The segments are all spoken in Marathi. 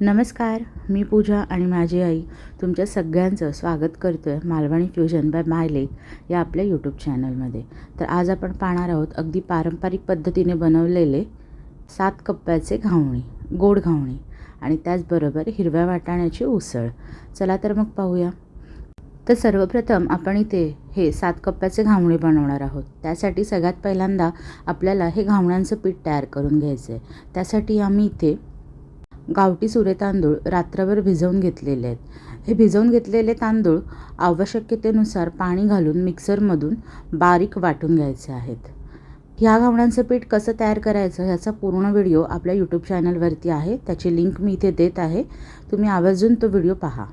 नमस्कार मी पूजा आणि माझी आई तुमच्या सगळ्यांचं स्वागत करतो आहे मालवणी फ्युजन बाय मायलेक या आपल्या यूट्यूब चॅनलमध्ये तर आज आपण पाहणार आहोत अगदी पारंपरिक पद्धतीने बनवलेले सात कप्प्याचे घावणी गोड घावणी आणि त्याचबरोबर हिरव्या वाटाण्याची उसळ. चला तर मग पाहूया. तर सर्वप्रथम आपण इथे हे सात कप्प्याचे घावणे बनवणार आहोत. त्यासाठी सगळ्यात पहिल्यांदा आपल्याला हे घावण्यांचं पीठ तयार करून घ्यायचं आहे त्यासाठी आम्ही इथे गावठी सुरे तांदूळ रात्रभर भिजवून घेतलेले आहेत. हे भिजवून घेतलेले तांदूळ आवश्यकतेनुसार पाणी घालून मिक्सरमधून बारीक वाटून घ्यायचे आहेत. ह्या घावण्यांचं पीठ कसं तयार करायचं ह्याचा पूर्ण व्हिडिओ आपल्या यूट्यूब चॅनलवरती आहे. त्याची लिंक मी इथे देत आहे. तुम्ही आवर्जून तो व्हिडिओ पहा.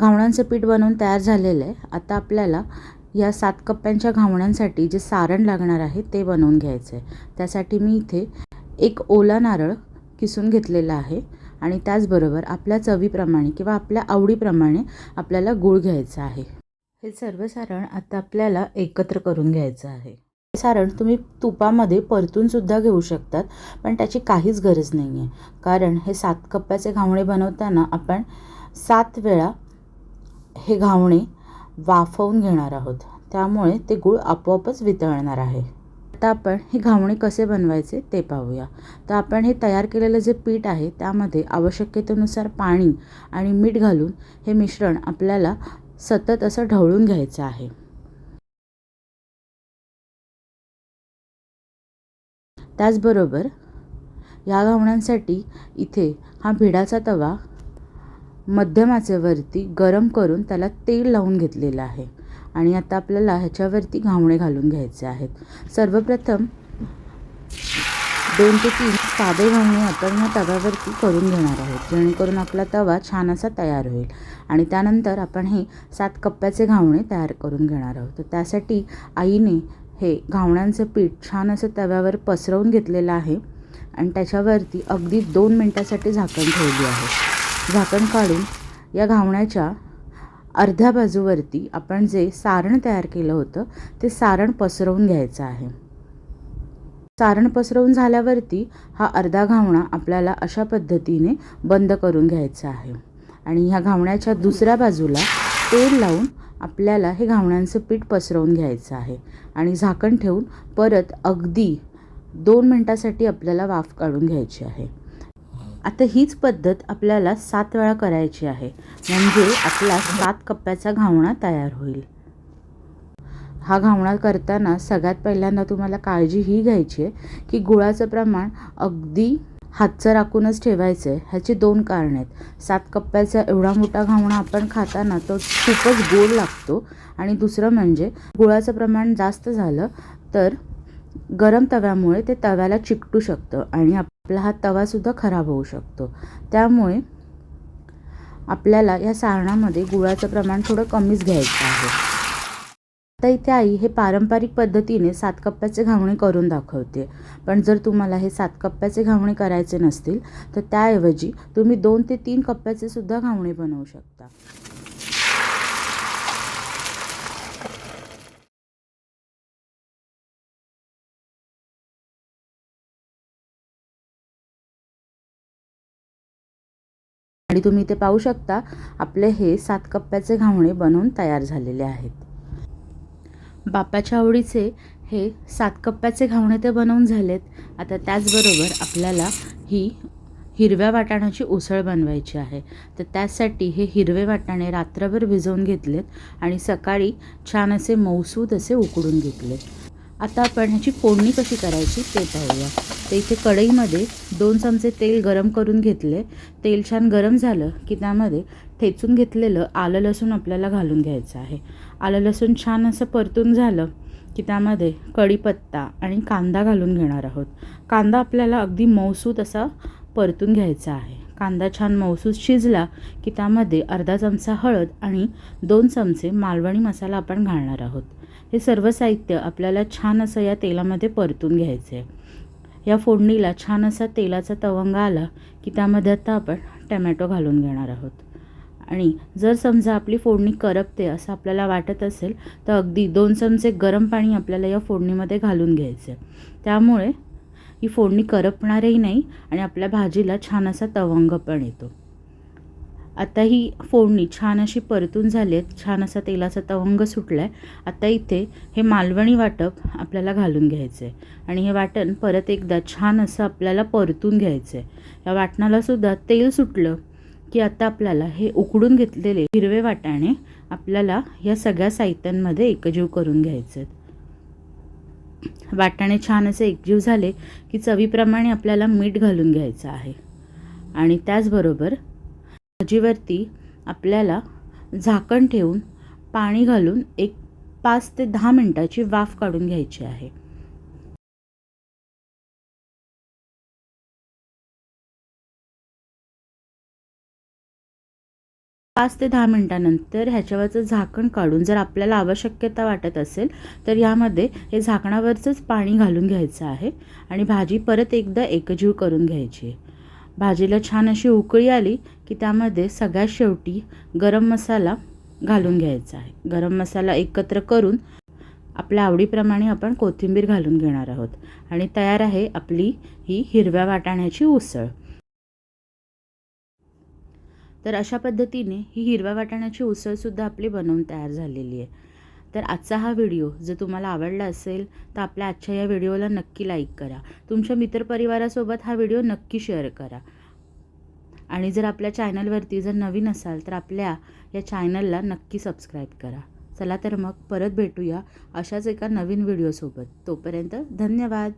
घावणांचं पीठ बनवून तयार झालेलं आहे. आता आपल्याला या सात कप्प्यांच्या घावण्यांसाठी जे सारण लागणार आहे ते बनवून घ्यायचं आहे त्यासाठी मी इथे एक ओला नारळ किसून घेतलेला आहे आणि त्याचबरोबर आपल्या चवीप्रमाणे किंवा आपल्या आवडीप्रमाणे आपल्याला गूळ घ्यायचा आहे. हे सर्व सारण आता आपल्याला एकत्र करून घ्यायचं आहे. हे सारण तुम्ही तुपामध्ये परतूनसुद्धा घेऊ शकतात पण त्याची काहीच गरज नाही आहे कारण हे सात कप्प्याचे घावणे बनवताना आपण सात वेळा हे घावणे वाफवून घेणार आहोत. त्यामुळे ते गूळ आपोआपच वितळणार आहे. आता आपण हे घावणे कसे बनवायचे ते पाहूया. तर आपण हे तयार केलेलं जे पीठ आहे त्यामध्ये आवश्यकतेनुसार पाणी आणि मीठ घालून हे मिश्रण आपल्याला सतत असं ढवळून घ्यायचं आहे. त्याचबरोबर या घावण्यांसाठी इथे हा भिडाचा तवा मध्यम आचेवरती गरम करून त्याला तेल लावून घेतलेलं आहे. आणि आता आपल्याला ह्याच्यावरती घावणे घालून घ्यायचे आहेत. सर्वप्रथम दोन ते तीन साधे घावणे आपण ह्या तव्यावरती करून घेणार आहोत. जेणेकरून आपला तवा छान असा तयार होईल. आणि त्यानंतर आपण हे सात कप्प्याचे घावणे तयार करून घेणार आहोत. तर त्यासाठी आईने हे घावण्यांचं पीठ छान असं तव्यावर पसरवून घेतलेलं आहे. आणि त्याच्यावरती अगदी दोन मिनटासाठी झाकण ठेवली आहे. झाकण काढून या घावण्याच्या अर्ध्या बाजूवरती आपण जे सारण तयार केलं होतं ते सारण पसरवून घ्यायचं आहे. सारण पसरवून झाल्यावरती हा अर्धा घावणा आपल्याला अशा पद्धतीने बंद करून घ्यायचा आहे. आणि ह्या घावण्याच्या दुसऱ्या बाजूला तेल लावून आपल्याला हे घावण्यांचं पीठ पसरवून घ्यायचं आहे. आणि झाकण ठेवून परत अगदी दोन मिनटासाठी आपल्याला वाफ काढून घ्यायची आहे. आता हीच पद्धत आपल्याला सात वेळा करायची आहे. म्हणजे आपला सात कप्प्याचा घावणा तयार होईल. हा घावणा करताना सगळ्यात पहिल्यांदा तुम्हाला काळजी ही घ्यायची आहे की गुळाचं प्रमाण अगदी हातचं राखूनच ठेवायचं आहे ह्याची दोन कारणं आहेत. सात कप्प्याचा एवढा मोठा घावणा आपण खाताना तो खूपच गोड लागतो. आणि दुसरं म्हणजे गुळाचं प्रमाण जास्त झालं तर गरम तव्यामुळे ते तव्याला चिकटू शकतं आणि आपला हा तवासुद्धा खराब होऊ शकतो. त्यामुळे आपल्याला या सारणामध्ये गुळाचं प्रमाण थोडं कमीच घ्यायचं आहे. आता इथे आई हे पारंपरिक पद्धतीने सात कप्प्याचे घावणे करून दाखवते. पण जर तुम्हाला हे सात कप्प्याचे घावणे करायचे नसतील तर त्याऐवजी तुम्ही दोन ते तीन कप्प्याचे सुद्धा घावणे बनवू शकता. आणि तुम्ही ते पाहू शकता आपले हे सात कप्प्याचे घावणे बनवून तयार झालेले आहेत. बापाच्या आवडीचे हे सात कप्प्याचे घावणे ते बनवून झालेत. आता त्याचबरोबर आपल्याला ही हिरव्या वाटाण्याची उसळ बनवायची आहे. तर त्यासाठी हे हिरवे वाटाणे रात्रभर भिजवून घेतलेत आणि सकाळी छान असे मौसूद असे उकडून घेतलेत. आता आपण ह्याची फोडणी कशी करायची ते पाहूया. तर इथे कढईमध्ये दोन चमचे तेल गरम करून घेतले. तेल छान गरम झालं की त्यामध्ये ठेचून घेतलेलं आलं लसूण आपल्याला घालून घ्यायचं आहे. आलं लसूण छान असं परतून झालं की त्यामध्ये कढीपत्ता आणि कांदा घालून घेणार आहोत. कांदा आपल्याला अगदी मौसूद असा परतून घ्यायचा आहे. कांदा छान मऊसूत शिजला की त्यामध्ये अर्धा चमचा हळद आणि दोन चमचे मालवणी मसाला आपण घालणार आहोत. हे सर्व साहित्य आपल्याला छान असं या तेलामध्ये परतून घ्यायचं आहे या फोडणीला छान असा तेलाचा तवंगा आला की त्यामध्ये आता आपण टमॅटो घालून घेणार आहोत. आणि जर समजा आपली फोडणी करपते असं आपल्याला वाटत असेल तर अगदी दोन चमचे गरम पाणी आपल्याला या फोडणीमध्ये घालून घ्यायचं त्यामुळे ही फोडणी करपणारही नाही आणि आपल्या भाजीला छान असा तवंग पण येतो. आता ही फोडणी छान अशी परतून झाली आहेत. छान असा तेलाचा तवंग सुटला आहे आता इथे हे मालवणी वाटप आपल्याला घालून घ्यायचं आहे आणि हे वाटण परत एकदा छान असं आपल्याला परतून घ्यायचं आहे या वाटणालासुद्धा तेल सुटलं की आता आपल्याला हे उकडून घेतलेले हिरवे वाटाणे आपल्याला या सगळ्या साहित्यांमध्ये एकजीव करून घ्यायचे आहेत वाटाणे छान असे एकजीव झाले की चवीप्रमाणे आपल्याला मीठ घालून घ्यायचं आहे. आणि त्याचबरोबर भाजीवरती आपल्याला झाकण ठेवून पाणी घालून एक पाच ते दहा मिनटाची वाफ काढून घ्यायची आहे. पाच ते दहा मिनटानंतर ह्याच्यावरचं झाकण काढून जर आपल्याला आवश्यकता वाटत असेल तर यामध्ये हे झाकणावरचंच पाणी घालून घ्यायचं आहे आणि भाजी परत एकदा एकजीव करून घ्यायची आहे. भाजीला छान अशी उकळी आली की त्यामध्ये सगळ्यात शेवटी गरम मसाला घालून घ्यायचा आहे. गरम मसाला एकत्र करून आपल्या आवडीप्रमाणे आपण कोथिंबीर घालून घेणार आहोत आणि तयार आहे आपली ही हिरव्या वाटाण्याची उसळ. तर अशा पद्धतीने ही हिरव्या वाटाण्याची उसळसुद्धा आपली बनवून तयार झालेली आहे. तर आजचा हा व्हिडिओ जर तुम्हाला आवडला असेल तर आपल्या आजच्या या व्हिडिओला नक्की लाईक करा. तुमच्या मित्रपरिवारासोबत हा व्हिडिओ नक्की शेअर करा. आणि जर आपल्या चॅनलवरती जर नवीन असाल तर आपल्या या चॅनलला नक्की सबस्क्राईब करा. चला तर मग परत भेटूया अशाच एका नवीन व्हिडिओसोबत तोपर्यंत धन्यवाद.